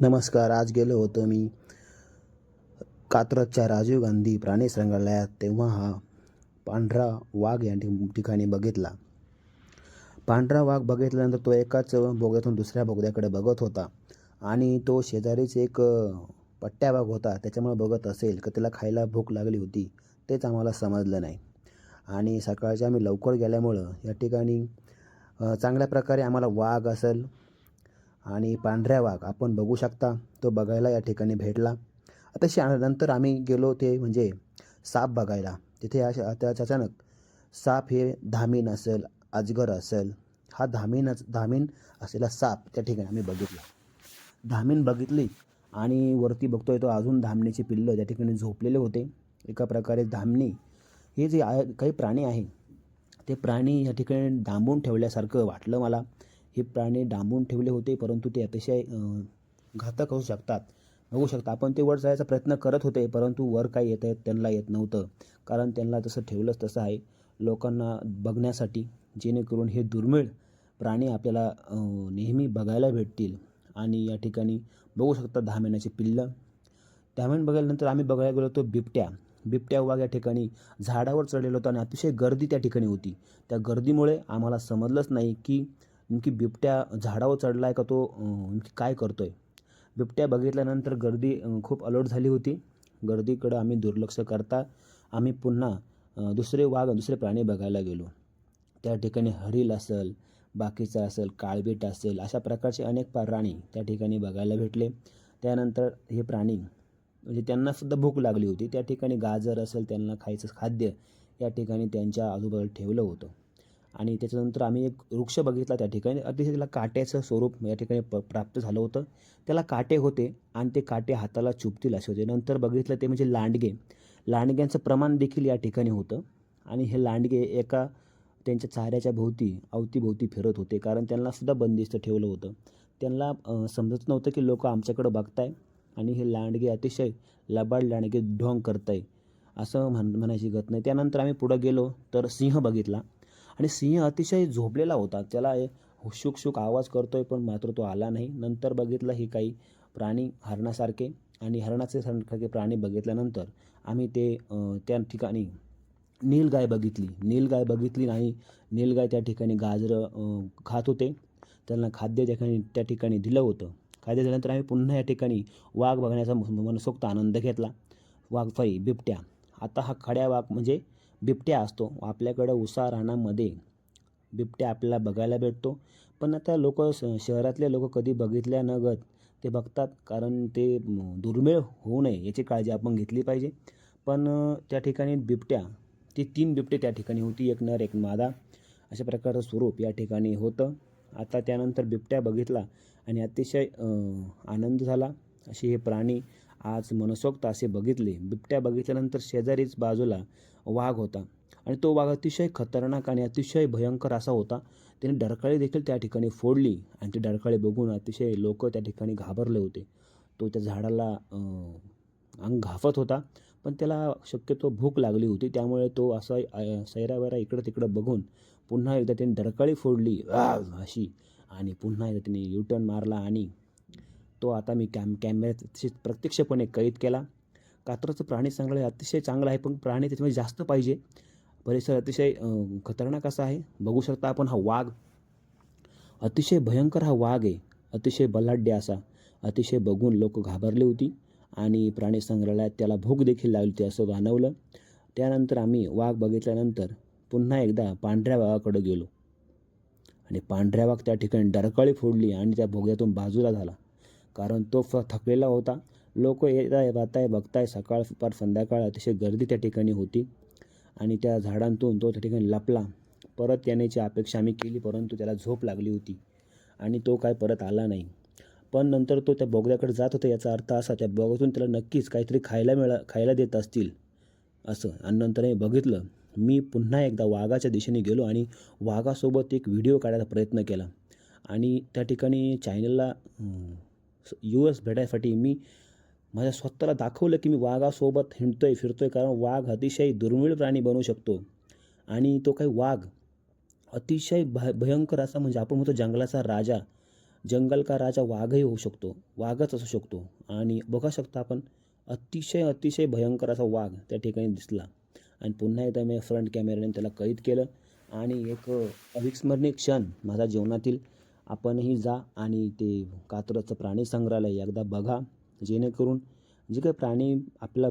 नमस्कार आज गेलो होतो मी कात्रजच्या राजीव गांधी प्राणी संग्रहालयात तेव्हा हा पांढरा वाघ या ठिकाणी बघितला. पांढरा वाघ बघितल्यानंतर तो एकाच बोगद्यातून दुसऱ्या बोगद्याकडे बघत होता आणि तो शेजारीच एक पट्ट्या वाघ होता त्याच्यामुळे बघत असेल का त्याला खायला भूक लागली होती तेच आम्हाला समजलं नाही. आणि सकाळच्या आम्ही लवकर गेल्यामुळं या ठिकाणी चांगल्या प्रकारे आम्हाला वाघ असेल आणि पांढऱ्या वाघ आपण बघू शकता. तो बघायला या ठिकाणी भेटला. अतिशय नंतर आम्ही गेलो ते म्हणजे साप बघायला. तिथे त्याच अचानक साप हे धामीन असेल अजगर असेल. हा धामीन धामीन असलेला साप त्या ठिकाणी आम्ही बघितला. धामीन बघितली आणि वरती बघतोय तो अजून धामणीची पिल्लं त्या ठिकाणी झोपलेले होते. एका प्रकारे धामणी हे जे आहे काही प्राणी आहे ते प्राणी या ठिकाणी डांबून ठेवल्यासारखं वाटलं मला. हे प्राणी डांबून ठेवले होते परंतु ते अतिशय घातक होऊ शकतात. बघू शकता आपण ते वर जायचा प्रयत्न करत होते परंतु वर काय येत आहेत त्यांना येत नव्हतं. कारण त्यांना तसं ठेवलंच तसं आहे लोकांना बघण्यासाठी जेणेकरून हे दुर्मिळ प्राणी आपल्याला नेहमी बघायला भेटतील. आणि या ठिकाणी बघू शकता दहा महिन्याची पिल्लं. त्यामुळे बघायल्यानंतर आम्ही बघायला गेलो तो बिबट्या. बिबट्या वाघ या ठिकाणी झाडावर चढलेला होता आणि अतिशय गर्दी त्या ठिकाणी होती. त्या गर्दीमुळे आम्हाला समजलंच नाही की नेमकी बिबट्या झाडावर चढला आहे का तो नेमकी काय करतो आहे बिबट्या बघितल्यानंतर गर्दी खूप अलर्ट झाली होती. गर्दीकडं आम्ही दुर्लक्ष करता आम्ही पुन्हा दुसरे वाघ दुसरे प्राणी बघायला गेलो. त्या ठिकाणी हरील असेल बाकीचं असेल काळबीट असेल अशा प्रकारचे अनेक प्राणी त्या ठिकाणी बघायला भेटले. त्यानंतर हे प्राणी म्हणजे त्यांनासुद्धा भूक लागली होती. त्या ठिकाणी गाजर असेल त्यांना खायचं खाद्य या ठिकाणी त्यांच्या आजूबाजूला ठेवलं होतं. आणि त्याच्यानंतर आम्ही एक वृक्ष बघितला त्या ठिकाणी. अतिशय त्याला काट्याचं स्वरूप या ठिकाणी प प्राप्त झालं होतं. त्याला काटे होते आणि ते काटे हाताला चुपतील असे होते. नंतर बघितलं ते म्हणजे लांडगे. लांडग्यांचं प्रमाण देखील या ठिकाणी होतं. आणि हे लांडगे एका त्यांच्या चाऱ्याच्या भोवती अवतीभोवती फिरत होते. कारण त्यांना सुद्धा बंदिस्त ठेवलं होतं. त्यांना समजत नव्हतं की लोक आमच्याकडं बघताय. आणि हे लांडगे अतिशय लबाड लांडगे ढोंग करताय असं म्हण म्हणायची गत नाही. त्यानंतर आम्ही पुढं गेलो तर सिंह बघितला. आणि सिंह अतिशय झोपलेला होता. त्याला हे आवाज करतोय पण मात्र तो आला नाही. नंतर बघितलं हे काही प्राणी हरणासारखे आणि हरणाचे सारखे प्राणी बघितल्यानंतर आम्ही ते त्या ठिकाणी नीलगाय बघितली. नीलगाय बघितली नाही. नीलगाय त्या ठिकाणी गाजरं खात होते. त्यांना खाद्य त्या ठिकाणी त्या ठिकाणी दिलं होतं. खाद्य दिल्यानंतर आम्ही पुन्हा या ठिकाणी वाघ बघण्याचा मनसोक्त आनंद घेतला. वाघफाई बिबट्या. आता हा खड्या वाघ म्हणजे बिबट्या असतो. आपल्याकडं उसा रानामध्ये बिबट्या आपल्याला बघायला भेटतो. पण आता लोक शहरातले लोक कधी बघितल्या न गत ते बघतात. कारण ते दुर्मिळ होऊ नये याची काळजी आपण घेतली पाहिजे. पण त्या ठिकाणी बिबट्या ती तीन बिबटे त्या ठिकाणी होती. एक नर एक मादा अशा प्रकारचं स्वरूप या ठिकाणी होतं. आता त्यानंतर बिबट्या बघितला आणि अतिशय आनंद झाला. असे हे प्राणी आज मनसोक्त असे बघितले. बिबट्या बघितल्यानंतर शेजारीच बाजूला वाघ होता. आणि तो वाघ अतिशय खतरनाक आणि अतिशय भयंकर असा होता. त्याने डरकाळी देखील त्या ठिकाणी फोडली आणि ती डरकाळी बघून अतिशय लोक त्या ठिकाणी घाबरले होते. तो त्या झाडाला अंग घाफत होता. पण त्याला शक्यतो भूक लागली होती. त्यामुळे तो असा सैरावैरा इकडं तिकडं बघून पुन्हा एकदा त्याने डरकाळी फोडली. अशी. आणि पुन्हा एकदा त्याने युटर्न मारला आणि तो आता मी कॅम कॅमेऱ्यात प्रत्यक्षपणे कैद केला. कात्रचं प्राणी संग्रहालय अतिशय चांगलं आहे पण प्राणी त्याच्यामध्ये जास्त पाहिजे. परिसर अतिशय खतरनाक असा आहे. बघू शकता आपण हा वाघ. अतिशय भयंकर हा वाघ आहे. अतिशय बलाढ्य असा. अतिशय बघून लोक घाबरली होती आणि प्राणी संग्रहालयात त्याला भूक देखील लागली होती असं जाणवलं. त्यानंतर आम्ही वाघ बघितल्यानंतर पुन्हा एकदा पांढऱ्या वाघाकडे गेलो. आणि पांढऱ्या वाघ त्या ठिकाणी डरकाळी फोडली आणि त्या भोग्यातून बाजूला झाला. कारण तो फ थकलेला होता. लोक येत आहे जाताय बघताय सकाळ पार संध्याकाळ अतिशय गर्दी त्या ठिकाणी होती आणि त्या झाडांतून तो त्या ठिकाणी लपला. परत येण्याची अपेक्षा आम्ही केली परंतु त्याला झोप लागली होती आणि तो काय परत आला नाही. पण नंतर तो त्या बोगद्याकडे जात होता याचा अर्थ असा त्या बोगद्यातून त्याला नक्कीच काहीतरी खायला मिळा खायला देत असतील असं. आणि नंतर मी बघितलं मी पुन्हा एकदा वाघाच्या दिशेने गेलो आणि वाघासोबत एक व्हिडिओ काढायचा प्रयत्न केला. आणि त्या ठिकाणी चॅनलला यू एस भेटायसाठी मी माझ्या स्वतःला दाखवलं की मी वाघासोबत हिंडतोय फिरतोय. कारण वाघ अतिशय दुर्मिळ प्राणी बनू शकतो. आणि तो काही वाघ अतिशय भ भयंकर असा म्हणजे आपण म्हणतो जंगलाचा राजा जंगल का राजा वाघही होऊ शकतो. वाघच असू शकतो. आणि बघा शकता आपण अतिशय अतिशय भयंकर असा वाघ त्या ठिकाणी दिसला. आणि पुन्हा एकदा मी फ्रंट कॅमेऱ्याने त्याला कैद केलं. आणि एक अविस्मरणीय क्षण माझ्या जीवनातील आपणही जा आणि ते कात्रजचं प्राणी संग्रहालय एकदा बघा. जेणेकरून जे काही प्राणी आपल्याला